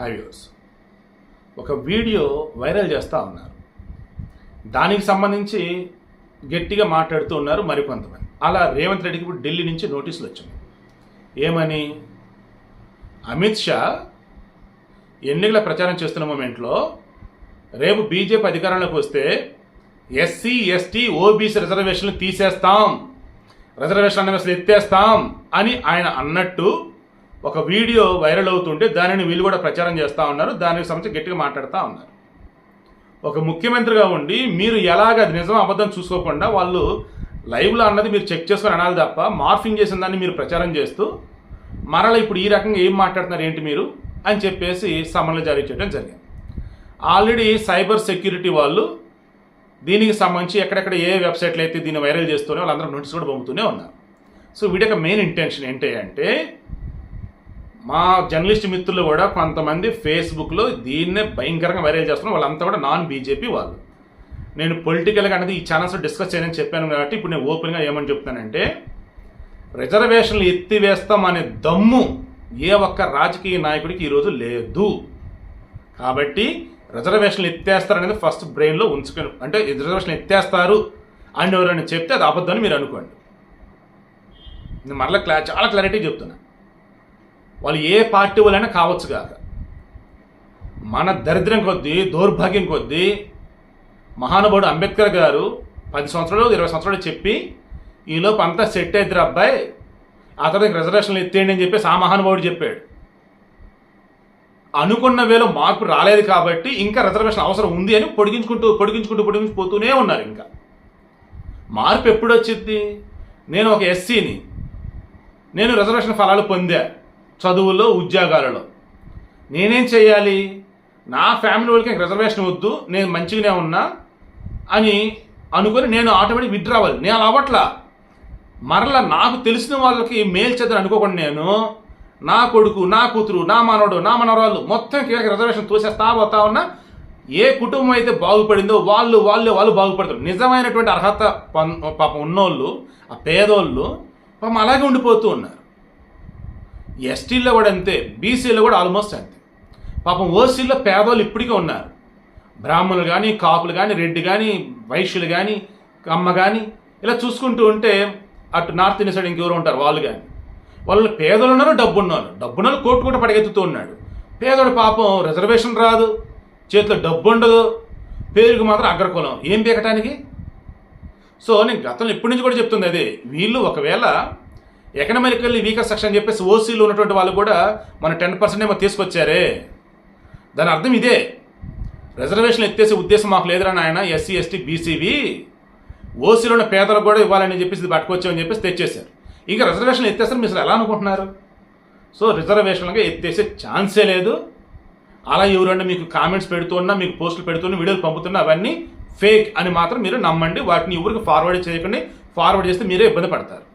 హైవ్యూస్ ఒక video viral చేస్తూ ఉన్నారు. దానికి సంబంధించి గట్టిగా మాట్లాడుతూ ఉన్నారు మరికొంతమంది. అలా రేవంత్ రెడ్డికి ఇప్పుడు ఢిల్లీ నుంచి నోటీసులు వచ్చింది. ఏమని? అమిత్ షా ఎన్నికల ప్రచారం చేస్తున్న మూమెంట్లో రేపు బీజేపీ అధికారంలోకి వస్తే ఎస్సీ ఎస్టీ ఓబీసీ రిజర్వేషన్లు తీసేస్తాం. రిజర్వేషన్ అన్నవి అసలు ఎత్తేస్తాం అని ఆయన అన్నట్టు ఒక వీడియో వైరల్ అవుతుంటే దానిని వీళ్ళు కూడా ప్రచారం చేస్తూ ఉన్నారు. దానికి సంబంధించి గట్టిగా మాట్లాడుతూ ఉన్నారు. ఒక ముఖ్యమంత్రిగా ఉండి మీరు ఎలాగ అది నిజం అబద్ధం చూసుకోకుండా వాళ్ళు లైవ్లో అన్నది మీరు చెక్ చేసుకొని అనాలి తప్ప మార్ఫింగ్ చేసిన దాన్ని మీరు ప్రచారం చేస్తూ మరలా ఇప్పుడు ఈ రకంగా ఏం మాట్లాడుతున్నారు ఏంటి మీరు అని చెప్పేసి సమన్లు జారీ చేయడం జరిగింది. ఆల్రెడీ సైబర్ సెక్యూరిటీ వాళ్ళు దీనికి సంబంధించి ఎక్కడెక్కడ ఏ వెబ్సైట్లు అయితే దీన్ని వైరల్ చేస్తూనే వాళ్ళందరూ నోటీస్ కూడా పంపుతూనే ఉన్నారు. సో వీటి యొక్క మెయిన్ ఇంటెన్షన్ ఏంటి అంటే మా జర్నలిస్ట్ మిత్రులు కూడా కొంతమంది ఫేస్బుక్లో దీన్నే భయంకరంగా వైరల్ చేస్తున్నారు వాళ్ళంతా కూడా నాన్ బీజేపీ వాళ్ళు. నేను పొలిటికల్గా అనేది ఈ ఛానల్స్లో డిస్కస్ చేయని చెప్పాను కాబట్టి ఇప్పుడు నేను ఓపెన్గా ఏమని చెప్తానంటే రిజర్వేషన్లు ఎత్తివేస్తాం అనే దమ్ము ఏ ఒక్క రాజకీయ నాయకుడికి ఈరోజు లేదు. కాబట్టి రిజర్వేషన్లు ఎత్తేస్తారనేది ఫస్ట్ బ్రెయిన్లో ఉంచుకొని అంటే రిజర్వేషన్లు ఎత్తేస్తారు అని ఎవరైనా చెప్తే అది అబద్ధం అని మీరు అనుకోండి. నేను మరలా క్లా చాలా క్లారిటీ చెప్తున్నా. వాళ్ళు ఏ పార్టీ వాళ్ళైనా కావచ్చు కాక. మన దరిద్రం కొద్దీ దౌర్భాగ్యం కొద్దీ మహానుభావుడు అంబేద్కర్ గారు పది సంవత్సరాలు ఇరవై సంవత్సరాలు చెప్పి ఈలోపు అంతా సెట్ అవుతారు అబ్బాయి. అతనికి రిజర్వేషన్లు ఎత్తేయండి అని చెప్పేసి ఆ మహానుభావుడు చెప్పాడు. అనుకున్న వేలో మార్పు రాలేదు కాబట్టి ఇంకా రిజర్వేషన్ అవసరం ఉంది అని పొడిగించుకుంటూ పొడిగించుకుంటూ పొడిగించిపోతూనే ఉన్నారు ఇంకా. మార్పు ఎప్పుడు వచ్చింది నేను ఒక ఎస్సీని. నేను రిజర్వేషన్ ఫలాలు పొందా. చదువుల్లో ఉద్యోగాలలో. నేనేం చేయాలి నా ఫ్యామిలీ వాళ్ళకి రిజర్వేషన్ వద్దు నేను మంచిగానే ఉన్నా అని అనుకొని నేను ఆటోమేటిక్ విత్డ్రా అవ్వాలి. నేను అలా అవ్వట్లా. మరలా నాకు తెలిసిన వాళ్ళకి మేల్ చేద్దాం అనుకోకుండా నేను నా కొడుకు నా కూతురు నా మనవడు నా మనవరాలు మొత్తం కీలక రిజర్వేషన్ తోసేస్తా పోతా ఉన్నా ఏ కుటుంబం అయితే బాగుపడిందో వాళ్ళు వాళ్ళు వాళ్ళు బాగుపడతారు. నిజమైనటువంటి అర్హత పాపం ఉన్నోళ్ళు ఆ పేదోళ్ళు పాపం అలాగే ఉండిపోతూ ఉన్నారు. ఎస్టీల్లో కూడా అంతే బీసీలో కూడా ఆల్మోస్ట్ అంతే. పాపం ఓసీల్లో పేదోళ్ళు ఇప్పటికే ఉన్నారు. బ్రాహ్మణులు కానీ కాపులు కానీ రెడ్డి కానీ వైశ్యులు కానీ అమ్మ కానీ ఇలా చూసుకుంటూ ఉంటే అటు నార్త్ ఇండియా సైడ్ ఇంకెవరు ఉంటారు వాళ్ళు కానీ వాళ్ళు పేదలు ఉన్నారు డబ్బు ఉన్నారు డబ్బున్న కోర్టు కూడా పడగెత్తుతూ ఉన్నాడు. పేదోడు పాపం రిజర్వేషన్ రాదు చేతిలో డబ్బు ఉండదు పేరుకు మాత్రం అగ్రకులం. ఏం పీకటానికి? సో నేను గతంలో ఇప్పటి నుంచి కూడా చెప్తుంది అదే వీళ్ళు ఒకవేళ ఎకనామికల్లీ వీకర్ సెక్షన్ అని చెప్పేసి ఓసీలో ఉన్నటువంటి వాళ్ళు కూడా మన టెన్ పర్సెంట్ ఏమో తీసుకొచ్చారే? దాని అర్థం ఇదే. రిజర్వేషన్ ఎత్తేసే ఉద్దేశం మాకు లేదురా నాయన ఎస్సీ ఎస్టీ బీసీవి. ఓసీలో ఉన్న పేదలకు కూడా ఇవ్వాలని చెప్పేసి ఇది పట్టుకొచ్చామని చెప్పేసి తెచ్చేశారు. ఇంకా రిజర్వేషన్ ఎత్తేస్తారు మీరు ఎలా అనుకుంటున్నారు? సో రిజర్వేషన్లుగా ఎత్తేసే ఛాన్సే లేదు. అలా ఎవరైనా మీకు కామెంట్స్ పెడుతున్నా మీకు పోస్టులు పెడుతున్నా వీడియోలు పంపుతున్నా అవన్నీ ఫేక్ అని మాత్రం మీరు నమ్మండి. వాటిని ఎవరికి ఫార్వర్డ్ చేయకండి. ఫార్వర్డ్ చేస్తే మీరే ఇబ్బంది పడతారు.